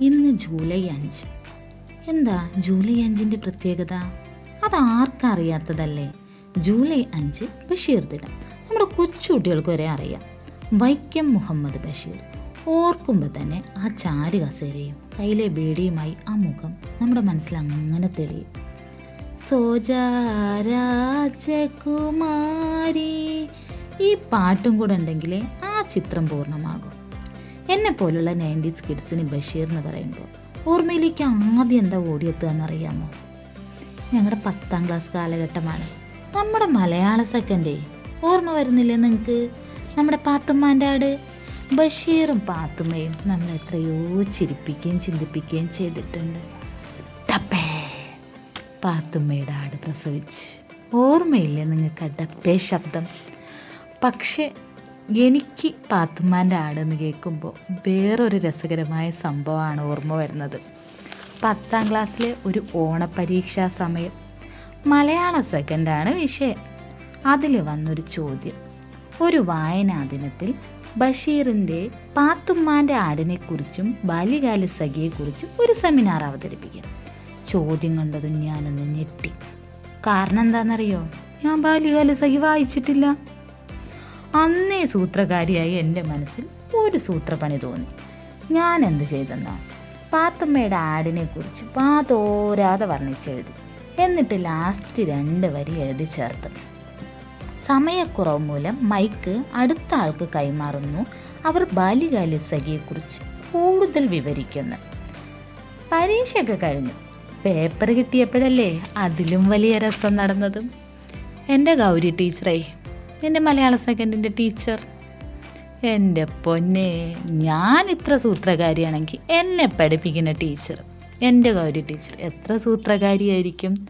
ഇന്ന് ജൂലൈ അഞ്ച്. എന്താ ജൂലൈ അഞ്ചിന്റെ പ്രത്യേകത? അത് ആർക്കറിയാത്തതല്ലേ? ജൂലൈ അഞ്ച് ബഷീർ ദിനം നമ്മുടെ കൊച്ചുകുട്ടികൾക്ക് വരെ അറിയാം. വൈക്കം മുഹമ്മദ് ബഷീർ. ഓർക്കുമ്പോൾ തന്നെ ആ ചാരു കസേരയും കയ്യിലെ ബീഡിയുമായി ആ മുഖം നമ്മുടെ മനസ്സിൽ അങ്ങനെ തെളിയും. സോജാരാജകുമാരി ഈ പാട്ടും കൂടെ ഉണ്ടെങ്കിലേ ആ ചിത്രം പൂർണമാകും. എന്നെ പോലുള്ള നയന്റീസ് കിഡ്സിന് ബഷീർ എന്ന് പറയുമ്പോൾ ഓർമ്മയിലേക്ക് ആദ്യം എന്താ ഓടിയെത്തുക എന്നറിയാമോ? ഞങ്ങളുടെ പത്താം ക്ലാസ് കാലഘട്ടമാണ്. നമ്മുടെ മലയാള സെക്കൻഡേ. ഓർമ്മ വരുന്നില്ലേ നിങ്ങൾക്ക് നമ്മുടെ പാത്തുമ്മാന്റെ ആട്. ബഷീറും പാത്തുമ്മയും നമ്മൾ എത്രയോ ചിരിപ്പിക്കുകയും ചിന്തിപ്പിക്കുകയും ചെയ്തിട്ടുണ്ട്. ടപ്പേ. പാത്തുമ്മയുടെ ആട് പ്രസവിച്ച്. ഓർമ്മയില്ലേ നിങ്ങൾക്ക് ഡപ്പേ ശബ്ദം? പക്ഷേ എനിക്ക് പാത്തുമ്മാന്റെ ആടെന്ന് കേൾക്കുമ്പോൾ വേറൊരു രസകരമായ സംഭവമാണ് ഓർമ്മ വരുന്നത്. പത്താം ക്ലാസ്സിലെ ഒരു ഓണപരീക്ഷാ സമയം. മലയാള സെക്കൻഡാണ് വിഷയം. അതിൽ വന്നൊരു ചോദ്യം. ഒരു വായനാ ദിനത്തിൽ ബഷീറിന്റെ പാത്തുമ്മാന്റെ ആടിനെക്കുറിച്ചും ബാല്യകാല സഖിയെക്കുറിച്ചും ഒരു സെമിനാർ അവതരിപ്പിക്കും. ചോദ്യം കണ്ടതും ഞാനൊന്ന് ഞെട്ടി. കാരണം എന്താണെന്നറിയോ? ഞാൻ ബാല്യകാല സഖി വായിച്ചിട്ടില്ല. അന്നേ സൂത്രകാരിയായി എന്റെ മനസ്സിൽ ഒരു സൂത്രപ്പണി തോന്നി. ഞാൻ എന്ത് ചെയ്തെന്നാ? പാത്തുമ്മയുടെ ആടിനെക്കുറിച്ച് പാതോരാതെ വർണിച്ചെഴുതി. എന്നിട്ട് ലാസ്റ്റ് രണ്ട് വരി എഴുതി ചേർത്ത്. സമയക്കുറവ് മൂലം മൈക്ക് അടുത്ത ആൾക്ക് കൈമാറുന്നു. അവർ ബാല്യകാല സഖിയെക്കുറിച്ച് കൂടുതൽ വിവരിക്കുന്നു. പരീക്ഷയൊക്കെ കഴിഞ്ഞു. പേപ്പർ കിട്ടിയപ്പോഴല്ലേ അതിലും വലിയ രസം നടന്നതും. എന്റെ ഗൗരി ടീച്ചറേ എന്റെ മലയാള സെക്കൻഡിന്റെ ടീച്ചർ. എന്റെ പൊന്നെ ഞാൻ ഇത്ര സൂത്രകാരിയാണെങ്കിൽ എന്നെ പഠിപ്പിക്കുന്ന ടീച്ചർ. എന്റെ ഗൗരി ടീച്ചർ എത്ര സൂത്രകാരിയായിരിക്കും?